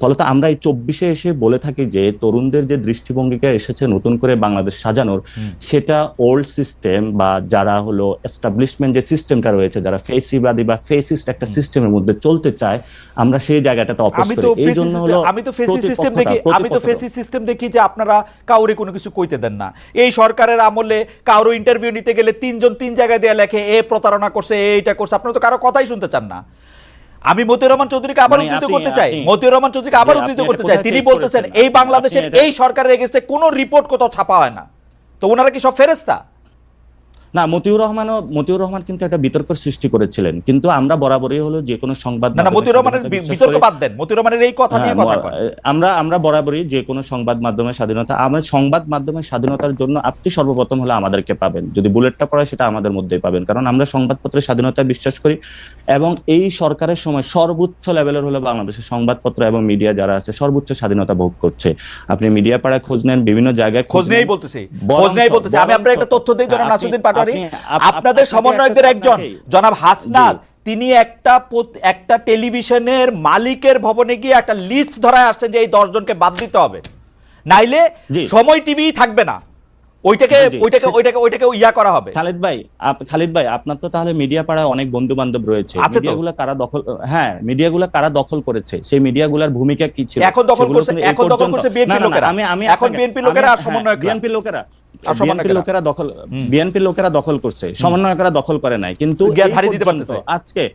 ফলত আমরা এই চব্বিশে এসে বলে থাকি যে তরুণদের যে দৃষ্টিভঙ্গিকে এসেছে নতুন করে বাংলাদেশ সাজানোর সেটা ওল্ড সিস্টেম বা যারা হলো এস্টাবলিশমেন্ট যে সিস্টেমটা রয়েছে যারা ফেসিবাদী বা ফেসিস্ট একটা সিস্টেমের মধ্যে চলতে চায় আমরা সেই জায়গাটাতে অপোজ করি। এই জন্য হলো আমি তো ফেসি সিস্টেম দেখি আমি তো। ফেসি সিস্টেম দেখি যে আপনারা কাউরে কোনো কিছু কইতে দেন না। এই সরকারের আমলে কারও ইন্টারভিউ নিতে গেলে তিনজন তিন জায়গায় দেয়া লেখে এ প্রতারণা করছে এ এইটা করছে। আপনারা তো কারও কথাই শুনতে চান না। আমি মতিউর রহমান চৌধুরীকে আবার মানে উদ্ধৃত করতে চাই। মতিউর রহমান চৌধুরীকে আবার উদ্ধৃত করতে চাই। তিনি বলতেছেন এই বাংলাদেশের এই সরকারের এগেস্টে কোনো রিপোর্ট কোথাও ছাপা হয় না। তো ওনারা কি সব ফেরেস্তা না মতিউর রহমানও মতিউর রহমান কিন্তু একটা বিতর্ক সৃষ্টি করেছিলেন। কিন্তু আমরা বরাবরই হলো যে কোনো সংবাদ না মতিউর রহমানের স্বাধীনতা বিশ্বাস বিতর্ক করি। বাদ দেন। মতিউর রহমানের এই কথা নিয়ে হ্যাঁ, কথা আমরা আমরা বরাবরই যে কোনো সংবাদ মাধ্যমের স্বাধীনতা আমরা সংবাদ মাধ্যমের স্বাধীনতার জন্য আপনি সর্বপ্রথম হলে আমাদেরকে পাবেন। যদি বুলেটটা পড়ে সেটা আমাদের মধ্যেই পাবেন। কারণ আমরা সংবাদপত্রের স্বাধীনতায় বিশ্বাস করি এবং এই সরকারের সময় সর্বোচ্চ লেভেলের হলো বাংলাদেশের সংবাদপত্র এবং মিডিয়া যারা আছে সর্বোচ্চ স্বাধীনতা ভোগ করছে। আপনি মিডিয়া পাড়ায় খোঁজ নেন বিভিন্ন জায়গায় খোঁজ নেই বলতেছি। খোঁজ নেই বলতেছি। আমি আপনার একটা তথ্য দিই জনাব আপনি- নাসিরুদ্দিন পাটোয়ারি আপনি- আপনাদের সমন্বয়দের সমন্বয়কদের একজন জনাব হাসনাদ তিনি একটা একটা টেলিভিশনের মালিকের ভবনে গিয়ে একটা লিস্ট ধরায় আসছে যে এই দশজনকে বাদ দিতে হবে। নাইলে সময় টিভি থাকবে না। ওইটাকে ওইটাকে ওইটাকে ওইটাকে ইয়া করা হবে। খালিদ ভাই খালিদ ভাই আপনার তো তাহলে মিডিয়া পাড়ায় অনেক বন্ধু বান্ধব রয়েছে। মিডিয়াগুলো কারা দখল হ্যাঁ মিডিয়াগুলো কারা দখল করেছে? সেই মিডিয়াগুলোর ভূমিকা কি ছিল? এখন দখল করছে- এখন দখল করছে না, লোকেরা। আমি আমি এখন আপনাকে- BNP লোকেরা আর সমন্বয়করা। বিএনপি লোকেরা বিএনপি লোকেরা। দখল বিএনপি লোকেরা দখল করছে। সমন্বয়করা দখল করে নাই। কিন্তু। আজকে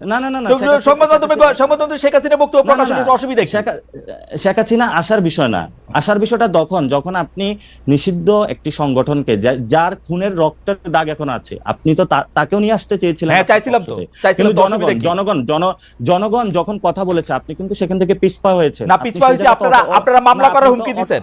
না না না না তো শেখ হাসিনা- সংবাদ মাধ্যমে সংবাদ মাধ্যমে শেখ হাসিনা বক্তব্য না, না, প্রকাশের অসুবিধা শেখ হাসিনা আসার বিষয় না। আসার বিষয়টা তখন যখন আপনি নিষিদ্ধ একটি সংগঠনকে যার খুনের রক্তের দাগ এখন আছে আপনি তো তাকেও নিয়ে আসতে চেয়েছিলেন হ্যাঁ, আপনার চাইছিলাম তো। কিন্তু জনগণ জনগণ জন জনগণ যখন কথা বলেছে আপনি কিন্তু সেখান থেকে পিছপা হয়েছে না পিছপা হয়েছে আপনারা আপনারা মামলা করার হুমকি দিছেন।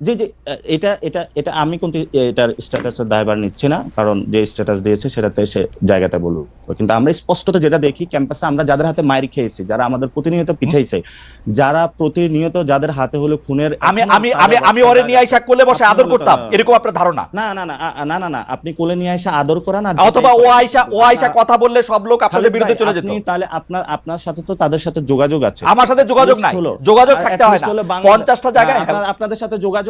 জি জি এটা এটা এটা আমি কিন্তু এটার স্ট্যাটাসের দায়ভার নিচ্ছি না কারণ যে স্ট্যাটাস দিয়েছে সেটাতে সে জায়গাতে বলুক। কিন্তু আমরা স্পষ্টত যেটা দেখি ক্যাম্পাসে আমরা যাদের হাতে মাইর খেয়েছি যারা আমাদের প্রতিনিয়ত পিঠাইছে যারা প্রতিনিয়ত যাদের হাতে হলো খুনের আমি আমি আমি আমি ওরে নিয়ে আইসা কোলে বসে আদর করতাম এরকম আপনার ধারণা? না না না না না না আপনি কোলে নিয়ে এসে আদর করা না অথবা ও আইসা ও আইসা কথা বললে সব লোক আপনাদের বিরুদ্ধে চলে যেত। তাহলে আপনার আপনার সাথে তো তাদের সাথে যোগাযোগ আছে। আমার সাথে যোগাযোগ নাই। যোগাযোগ থাকতে হয় না। হলো বাংলা- পঞ্চাশটা জায়গায় আপনাদের সাথে যোগাযোগ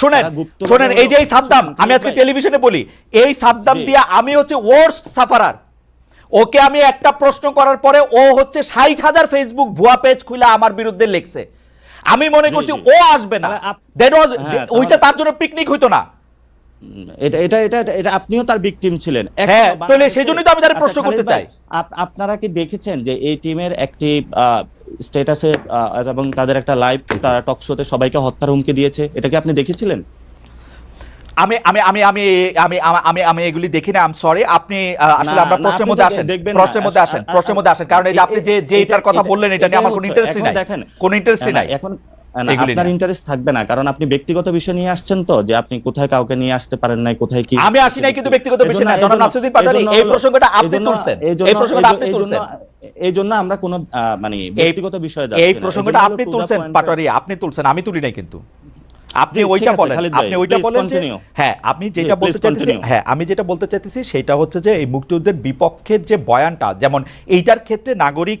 শুনেন শোনেন এই যে এই সাদ্দাম আমি আজকে টেলিভিশনে বলি এই সাদ্দাম দিয়া আমি হচ্ছে ওয়ার্স্ট সাফারার ওকে আমি একটা প্রশ্ন করার পরে ও হচ্ছে ষাট হাজার ফেসবুক ভুয়া পেজ খুলে আমার বিরুদ্ধে লেখছে। আমি মনে করছি ও আসবে না। দ্যাট ওয়াজ ওইটা তার জন্য পিকনিক হইতো না। এটা এটা এটা এটা- আপনিও তার ভিকটিম ছিলেন হ্যাঁ, তাহলে সেই জন্যই তো আমি তার আচ্ছা, প্রশ্ন করতে চাই। আপনারা কি দেখেছেন যে এই টিমের একটি স্ট্যাটাসে এবং তাদের একটা লাইভ তারা টক শোতে সবাইকে হত্যার হুমকি দিয়েছে এটা কি আপনি দেখেছিলেন আমি আমি আমি আমি আমি আমি- আমি এগুলি দেখি না আম সরি আপনি আসলে আমরা প্রশ্নের মধ্যে আসেন দেখবেন প্রশ্নের মধ্যে আসেন প্রশ্নের মধ্যে আসেন কারণ এই যে আপনি যে যে এটার কথা বললেন এটা নিয়ে আমার কোনো হচ্ছে। নাই দেখেন কোনো ইন্টারেস্টই না, নাই এখন আপনার। ইন্টারেস্ট থাকবে না কারণ আপনি ব্যক্তিগত বিষয় নিয়ে আসছেন তো যে আপনি কোথায় কাউকে নিয়ে আসতে পারেন নাই কোথায় কি আমি আসি নাই কিন্তু ব্যক্তিগত বিষয় না। জনাব নাসিরুদ্দিন পাটোয়ারি এই প্রসঙ্গটা আপনি তুলছেন। এই প্রসঙ্গটা আপনি তুলছেন। এই জন্য আমরা কোনো মানে ব্যক্তিগত বিষয়ে যাচ্ছি এই প্রসঙ্গটা আপনি তুলছেন পাটোয়ারি আপনি তুলছেন আমি তুলি নাই কিন্তু। আপনি ওইটা বলেন আপনি ওইটা বলেন হ্যাঁ আমি যেটা বলতে please চাইতেছি হ্যাঁ আমি যেটা বলতে চাইতেছি সেটা হচ্ছে যে এই মুক্তিযুদ্ধের বিপক্ষের যে বয়ানটা যেমন এইটার ক্ষেত্রে নাগরিক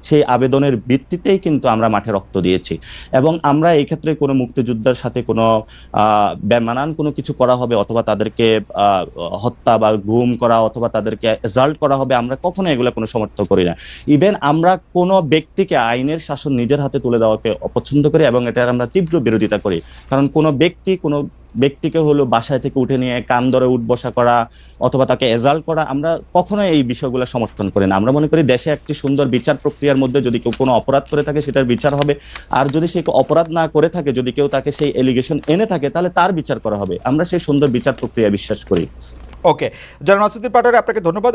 সেই আবেদনের ভিত্তিতেই কিন্তু আমরা মাঠে রক্ত দিয়েছি। এবং আমরা এই ক্ষেত্রে কোনো মুক্তিযোদ্ধার সাথে কোনো বেমানান কোনো কিছু করা হবে অথবা তাদেরকে হত্যা বা গুম করা অথবা তাদেরকে এজাল্ট করা হবে আমরা কখনো এগুলো কোনো সমর্থন করি না। ইভেন আমরা কোনো ব্যক্তিকে আইনের শাসন নিজের হাতে তুলে দেওয়াকে অপছন্দ করি এবং এটার আমরা তীব্র বিরোধিতা করি। কারণ কোনো ব্যক্তি, কোনো ব্যক্তিকে হলো বাসায় থেকে উঠে নিয়ে কান ধরে উঠ বসা করা অথবা তাকে এজাল্ট করা আমরা কখনোই এই বিষয়গুলো সমর্থন করি না। আমরা মনে করি দেশে একটি সুন্দর বিচার প্রক্রিয়ার মধ্যে যদি কেউ কোনো অপরাধ করে থাকে, সেটার বিচার হবে। আর যদি সে অপরাধ না করে থাকে, যদি কেউ তাকে সেই এলিগেশন এনে থাকে, তাহলে তার বিচার করা হবে। আমরা সেই সুন্দর বিচার প্রক্রিয়া বিশ্বাস করি। ওকে জনাব নাসিরুদ্দিন পাটোয়ারি, আপনাকে ধন্যবাদ।